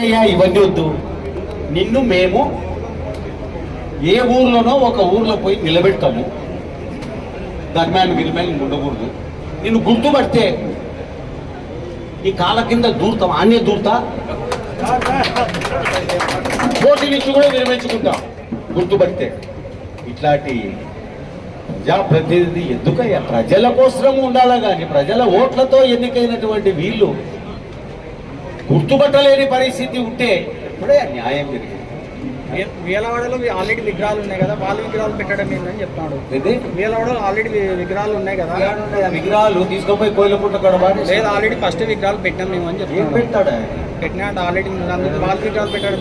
అయ్యా ఇవన్నీ వద్దు. నిన్ను మేము ఏ ఊర్లోనో ఒక ఊర్లో పోయి నిలబెడతాము. ధర్మాన్ని గిరిమాన్ని ఉండకూడదు. నిన్ను గుర్తుపడితే నీ కాళ్ళ కింద దూరుతాం. ఆన్య దూరుతా? పోటీ నుంచి కూడా విరమించుకుంటాం గుర్తుపడితే ఇట్లాంటి ప్రజాప్రతినిధి ఎందుకయ్యా? ప్రజల కోసం ఉండాలా కానీ ప్రజల ఓట్లతో ఎన్నికైనటువంటి వీళ్ళు గుర్తుపట్టలేని పరిస్థితి ఉంటే ఎప్పుడే న్యాయం జరిగింది. వేలవాడలో ఆల్రెడీ విగ్రహాలు ఉన్నాయి కదా వాళ్ళ విగ్రహాలు పెట్టడం ఏంటని చెప్తాడు ఇది వేలవాడలో ఆల్రెడీ విగ్రహాలు ఉన్నాయి కదా. విగ్రహాలు తీసుకుపోయి కడబాడి లేదు ఆల్రెడీ ఫస్ట్ విగ్రహాలు పెట్టాం మేము అని చెప్తాడు పెడతాడా పెట్టినా ఆల్రెడీ వాళ్ళ విగ్రహాలు పెట్టడం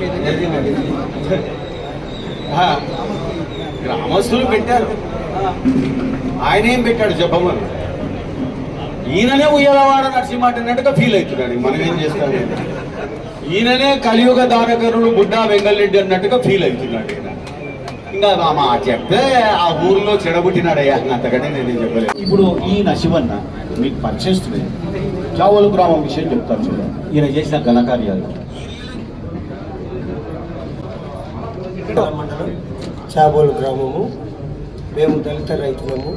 గ్రామస్తులు పెట్టారు. ఆయన ఏం పెట్టాడు చెప్పమని ఈయననే ఉయ్యలవాడ నరసింహాటన్నట్టుగా ఫీల్ అవుతున్నాడు. మనం ఏం చేస్తాడు ఈయననే కలియుగ దానకరుడు బుడ్డా వెంగళరెడ్డి అన్నట్టుగా ఫీల్ అవుతున్నాడు ఈయన. ఇంకా మా చెప్తే ఆ ఊర్లో చెడబుట్టినాడయ్యా అంతకంటే నేను చెప్పలేదు ఇప్పుడు ఈయన శివన్న మీకు పరిచయిస్తుంది చావోలు గ్రామం విషయం చెప్తాను చూడండి ఈయన చేసిన ఘనకార్యాలు. చాబోలు గ్రామము. మేము దళిత రైతులము.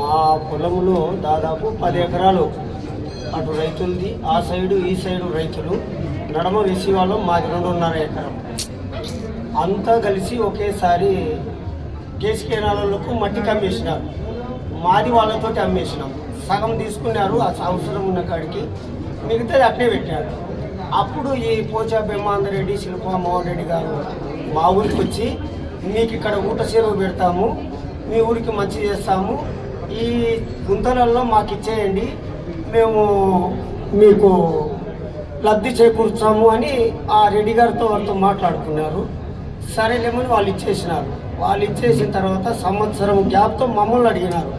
మా పొలంలో దాదాపు పది ఎకరాలు అటు రైతులది ఆ సైడు ఈ సైడు రైతులు నడమ వేసి వాళ్ళం మాది రెండున్నర ఎకరం. అంతా కలిసి ఒకేసారి కేసు కేనాలకు మట్టి కమ్మేసినారు. మాది వాళ్ళతోటి అమ్మేసినాం. సగం తీసుకున్నారు ఆ సంవత్సరం ఉన్న కాడికి మిగతాది అట్లే పెట్టారు. అప్పుడు ఈ పోచా బ్రహ్మాందర్ రెడ్డి శిల్పా మోహన్ రెడ్డి గారు మా ఊరికి వచ్చి మీకు ఇక్కడ ఊట చెరువు పెడతాము మీ ఊరికి మంచి చేస్తాము ఈ గుంతలలో మాకు ఇచ్చేయండి. మేము మీకు లబ్ధి చేకూర్చాము అని ఆ రెడ్డి గారితో వారితో మాట్లాడుకున్నారు. సరేలేమని వాళ్ళు ఇచ్చేసినారు. వాళ్ళు ఇచ్చేసిన తర్వాత సంవత్సరం గ్యాప్తో మమ్మల్ని అడిగినారు.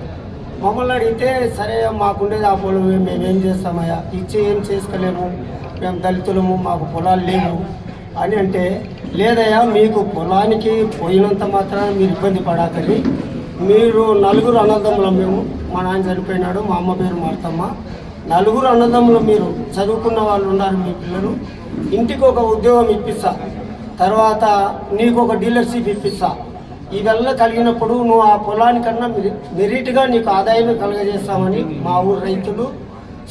మమ్మల్ని అడిగితే సరే మాకుండేది ఆ పొలం మేమేం చేస్తామయ్యా? ఇచ్చి ఏం చేసుకోలేము? మేము దళితులము మాకు పొలాలు లేవు అని అంటే లేదయ్యా మీకు పొలానికి పోయినంత మాత్రాన మీరు ఇబ్బంది పడాకని మీరు నలుగురు అన్నదమ్ములం మేము. మా నాన్న చనిపోయినాడు మా అమ్మ పేరు మార్తమ్మ. నలుగురు అన్నదమ్ములు మీరు. చదువుకున్న వాళ్ళు ఉన్నారు మీ పిల్లలు. ఇంటికి ఒక ఉద్యోగం ఇప్పిస్తా. తర్వాత నీకు ఒక డీలర్షిప్ ఇప్పిస్తా. ఇవల్ల కలిగినప్పుడు నువ్వు ఆ పొలానికన్నా మెరి- మెరిట్గా నీకు ఆదాయమే కలగజేస్తామని మా ఊరు రైతులు.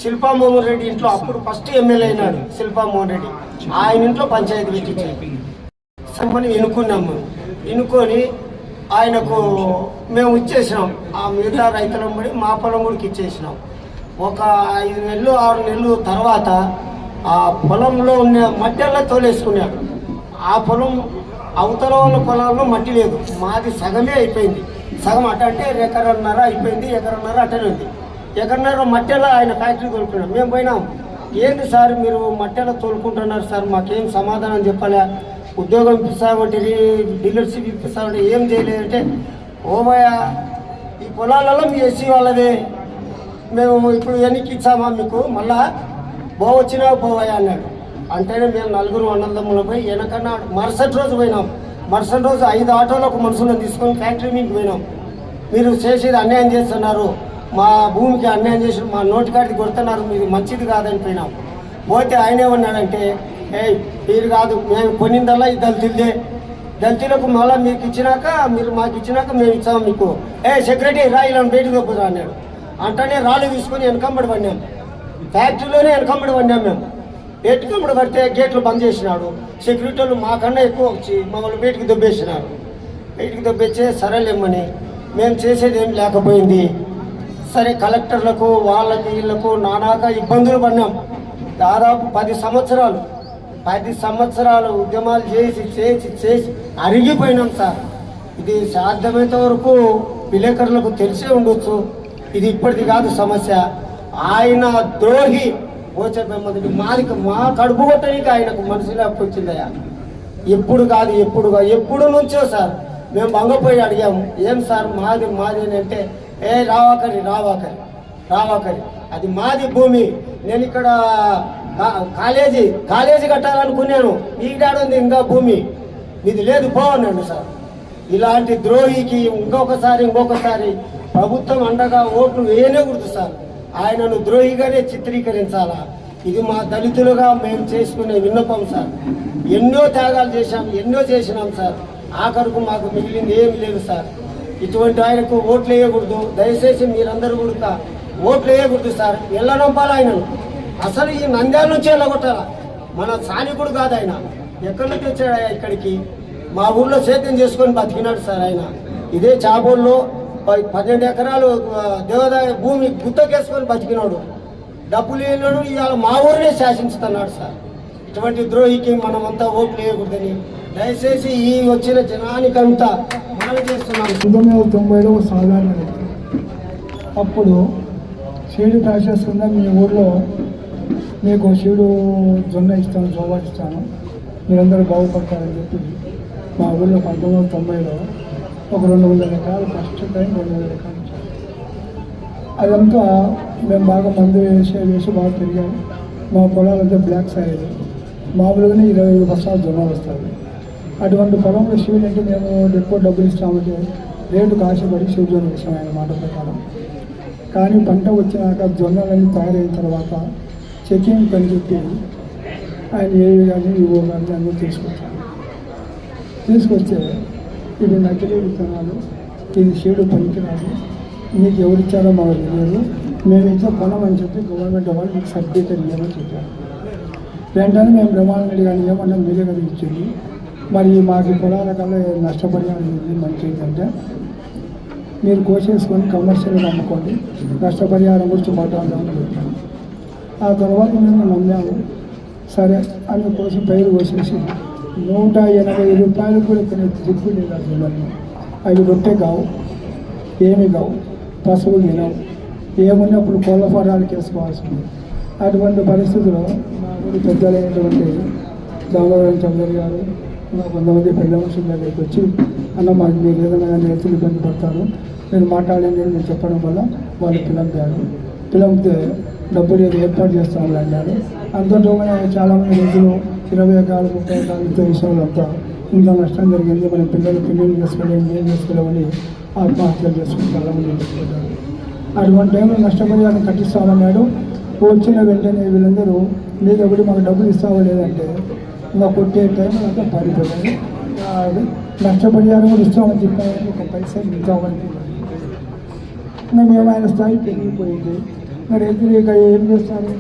శిల్పామోహన్ రెడ్డి ఇంట్లో అప్పుడు ఫస్ట్ ఎమ్మెల్యే అయినాడు శిల్పామోహన్ రెడ్డి. ఆయన ఇంట్లో పంచాయతీ పెట్టించారు సమ్మని ఎన్నుకున్నాము ఎన్నుకొని ఆయనకు మేము ఇచ్చేసినాం. ఆ మిగతా రైతులం పడి మా పొలం కూడా ఇచ్చేసినాం. ఒక ఐదు నెలలు ఆరు నెలలు తర్వాత ఆ పొలంలో ఉన్న మట్టెల్లా తోలేసుకున్నాడు. ఆ పొలం అవతల ఉన్న పొలంలో మట్టి లేదు. మాది సగమే అయిపోయింది. సగం అట అంటే ఎకరన్నర అయిపోయింది ఎకరన్నర అట్టనే ఉంది. ఎకరన్నర మట్టెలా ఆయన ఫ్యాక్టరీ తోలుకున్నాం మేము పోయినాం. ఏంటి సార్ మీరు మట్టెలా తోలుకుంటున్నారు సార్? మాకేం సమాధానం చెప్పలే? ఉద్యోగం ఇప్పిస్తామంటే డీలర్షిప్ ఇప్పిస్తామంటే ఏం చేయలేదంటే ఓమయ్య ఈ పొలాలలో మీ ఎస్సీ వాళ్ళదే. మేము ఇప్పుడు వెనక్కి ఇచ్చామా మీకు? మళ్ళా బో వచ్చినా పోవయ్యా అన్నాడు. అంటేనే మేము నలుగురు అన్నదమ్ములు పోయి వెనకన్నా మరుసటి రోజు పోయినాం. మరుసటి రోజు ఐదు ఆటోలకు మనుషులను తీసుకొని ఫ్యాక్టరీ మీకు పోయినాం. మీరు చేసేది అన్యాయం చేస్తున్నారు. మా భూమికి అన్యాయం చేసి మా నోటికాడికి కొడుతున్నారు. మీది మంచిది కాదని పోయినాం. పోతే ఆయన ఏమన్నాడంటే ఏ మీరు కాదు మేము కొనిందల్లా ఈ దళితులదే. దళితులకు మళ్ళీ మీకు ఇచ్చినాక మీరు మాకు ఇచ్చినాక మేము ఇచ్చాము మీకు. ఏ సెక్రటరీ రా ఇలా బయటకు తప్పురా అన్నాడు. అంటనే రాళ్ళు తీసుకొని వెనకంబడి పడినాం. ఫ్యాక్టరీలోనే వెనకంబడి పడినాం మేము. ఎట్టుకంబడి పడితే గేట్లు బంద్ చేసినాడు. సెక్యూరిటీలు మాకన్నా ఎక్కువ వచ్చి మమ్మల్ని బయటికి దొబ్బేసినారు. బయటికి దొబ్బేచ్చే సరేలేమని మేము చేసేది ఏం లేకపోయింది. సరే కలెక్టర్లకు వాళ్ళకి వీళ్ళకు నానాక ఇబ్బందులు పడినాం. దాదాపు పది సంవత్సరాలు. పది సంవత్సరాలు ఉద్యమాలు చేసి చేసి చేసి అరిగిపోయినాం సార్. ఇది సాధ్యమైనంత వరకు విలేకరులకు తెలిసే ఉండొచ్చు. ఇది ఇప్పటిది కాదు సమస్య. ఆయన ద్రోహి పోచబెమ్మది మాదికి మా కడుపు కొట్టడానికి ఆయనకు మనసులో వచ్చిందయ్యా. ఎప్పుడు కాదు ఎప్పుడు ఎప్పుడు నుంచో సార్. మేము బంగపోయి అడిగాము ఏం సార్ మాది మాది అని అంటే ఏ రావాకరి రావాకరి రావాకరి. అది మాది భూమి. నేను ఇక్కడ కాలేజీ కాలేజీ కట్టాలనుకున్నాను. ఈడాడుంది ఇంకా భూమి. ఇది లేదు పో సార్. ఇలాంటి ద్రోహికి ఇంకొకసారి ఇంకొకసారి ప్రభుత్వం అండగా ఓట్లు వేయనే కూడదు సార్ ఆయనను ద్రోహిగానే చిత్రీకరించాలా? ఇది మా దళితులుగా మేము చేసుకునే విన్నపం సార్. ఎన్నో త్యాగాలు చేశాం ఎన్నో చేసినాం సార్. ఆఖరుకు మాకు మిగిలింది ఏమి లేదు సార్. ఇటువంటి ఆయనకు ఓట్లు వేయకూడదు దయచేసి మీరందరూ కూడా ఓట్లు వేయకూడదు సార్. ఎల్లనంపాలి ఆయనను. అసలు ఈ నంద్యాల నుంచి వెళ్ళగొట్టాల? మన సానికుడు కాదు ఆయన. ఎక్కడి నుంచి వచ్చాడు ఆయన ఇక్కడికి? మా ఊళ్ళో సేద్యం చేసుకొని బతికినాడు సార్ ఆయన. ఇదే చాబోల్లో ప- పన్నెండు ఎకరాలు దేవదాయ దేవాదాయ భూమి గుత్తకేసుకొని బతికినాడు. డబ్బులు లేనాడు ఇవాళ మా ఊరినే శాసించుతున్నాడు సార్. ఇటువంటి ద్రోహికి మనమంతా ఓట్లు వేయకూడదని దయచేసి ఈ వచ్చిన జనానికంతా మనవి చేస్తున్నాం. పంతొమ్మిది వందల తొంభైలో సాధారణ అప్పుడు సీడు ప్రాసెస్ కింద మీ ఊర్లో మీకు శివుడు జొన్న ఇస్తాను జోవా ఇస్తాను. మీరందరూ బాగుపడతారని చెప్పి మా ఊళ్ళో పంతొమ్మిది వందల తొంభైలో ఒక రెండు వందల ఎకరాలు ఫస్ట్ టైం రెండు వందల ఎకరాలు ఇచ్చారు అదంతా మేము బాగా మందు వేసి వేసి బాగా పెరిగాము. మా పొలాలంతా బ్లాక్ సాయిల్. మామూలుగానే ఇరవై ఐదు వర్షాలు జొన్న వస్తుంది. అటువంటి పొలంలో శివుడు అంటే మేము ఎక్కువ డబ్బులు ఇస్తామంటే రేటు కాశపడి శివుడు జొన్న ఆయన మాట ప్రకారం. కానీ పంట వచ్చినాక జొన్నలన్నీ తయారైన తర్వాత చెకింగ్ పని చెప్పి ఆయన ఏవి కానీ ఇవో కానీ అన్నీ తీసుకొచ్చాను తీసుకొస్తే ఇది నకిలీ విత్తనాలు ఇది షేడు పనికిరాదు మీకు ఎవరిచ్చారో మాకు తెలియదు. మేము ఇంట్లో కొనమని చెప్పి గవర్నమెంట్ వాళ్ళు మీకు సర్టిఫికేట్ ఇవ్వమని చెప్పారు. వెంటనే మేము బ్రహ్మాండ కానీ ఏమన్నా మీరే కదా ఇచ్చింది. మరి మాకు పొలాలకల్లా నష్టపరిహారం ఇది మంచి ఏంటంటే మీరు కోసేసుకొని కమర్షియల్గా అమ్ముకోండి. నష్టపరిహారం గురించి మాట్లాడదామని చెప్పాను ఆ తర్వాత మేము నమ్మాము సరే అని కోసం పైరు కోసేసి నూట ఎనభై రూపాయలు కూడా కొన్ని దిక్కు లేదు ఆ జిల్లాలో అవి రొట్టె కావు ఏమి కావు పశువులు తినవు ఏమున్నప్పుడు కోళ్ళ ఫరాలకు వేసుకోవాల్సింది అటువంటి పరిస్థితుల్లో మా పెద్దలైనటువంటి దామోదరం చౌదరి గారు ఇంకా కొంతమంది పెద్ద మనుషుల దగ్గరికి వచ్చి అన్న మాకు మీరు ఏదైనా కానీ రైతులు ఇబ్బంది పడతారు నేను మాట్లాడండి నేను చెప్పడం వల్ల వాళ్ళు పిలంపారు పిలంపితే డబ్బులు ఏర్పాటు చేస్తామని అన్నారు. అంతలో చాలామంది రైతులు ఇరవై ఎకరాలు ముప్పై ఎకరాలు ఇంత విషయంలో అంతా ఇంత నష్టం జరిగింది. మన పిల్లలు పిల్లలు చేసుకోలేము ఏం చేసుకోలేమని ఆత్మహత్యలు చేసుకుని చాలామంది పెట్టుకుంటారు అటువంటి టైంలో నష్టపరిహారం కట్టిస్తామన్నాడు. వచ్చిన వెంటనే వీళ్ళందరూ మీరు ఒకటి మాకు డబ్బులు ఇస్తావా లేదంటే ఇంకా కొట్టే టైం అంతా పారిపోయారు. నష్టపరిహారం కూడా ఇస్తామని చెప్పాను ఒక పైసలు ఇస్తామని మేము ఆయన స్థాయి పెరిగిపోయింది మరి ఎందుకు ఇక ఏం చేస్తారు?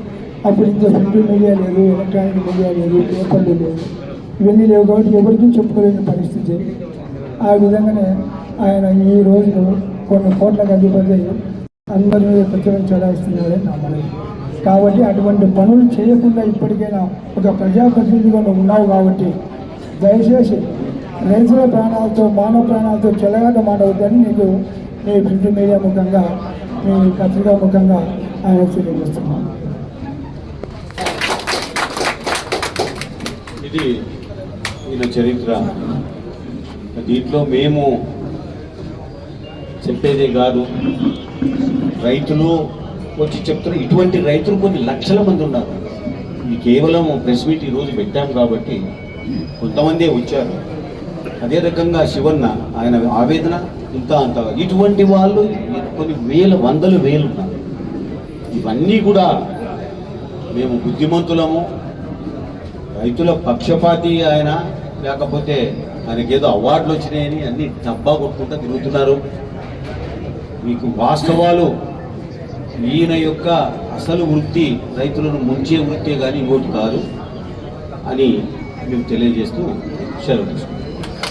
అప్పుడు ఇంత ప్రింట్ మీడియా లేదు ఎలక్ట్రానిక్ మీడియా లేదు పేపర్లు లేవు. ఇవన్నీ లేవు కాబట్టి ఎవరికి చెప్పుకోలేని పరిస్థితి. ఆ విధంగానే ఆయన ఈ రోజు కొన్ని కోట్లకు అధిపతి అందరి మీద ప్రచారం చలాయిస్తున్నాడని నా మనవి కాబట్టి అటువంటి పనులు చేయకుండా ఇప్పటికైనా ఒక ప్రజాప్రతినిధిగా ఉన్నావు కాబట్టి దయచేసి రైతుల ప్రాణాలతో మానవ ప్రాణాలతో చెలగాట మానవద్దని నీకు మీ ప్రింట్ మీడియా ముఖంగా మీ పత్రికా ముఖంగా ఆయన తెలియజేస్తున్నాను ఇది ఈయన చరిత్ర. దీంట్లో మేము చెప్పేదే కాదు. రైతులు వచ్చి చెప్తారు ఇటువంటి రైతులు కొన్ని లక్షల మంది ఉన్నారు. ఇది కేవలం ప్రెస్ మీట్ ఈరోజు పెట్టాం కాబట్టి కొంతమందే వచ్చారు. అదే రకంగా శివన్న ఆయన ఆవేదన ఇంత అంత ఇటువంటి వాళ్ళు కొన్ని వేల వందలు వేలు ఉన్నారు ఇవన్నీ కూడా మేము బుద్ధిమంతులము రైతుల పక్షపాతి ఆయన లేకపోతే ఆయనకి ఏదో అవార్డులు వచ్చినాయని అన్ని డబ్బా కొట్టుకుంటూ తిరుగుతున్నారు. మీకు వాస్తవాలు ఈయన యొక్క అసలు వృత్తి రైతులను ముంచే వృత్తే కానీ ఇంకోటి కాదు అని మేము తెలియజేస్తూ సెలవు తీసుకుంటాం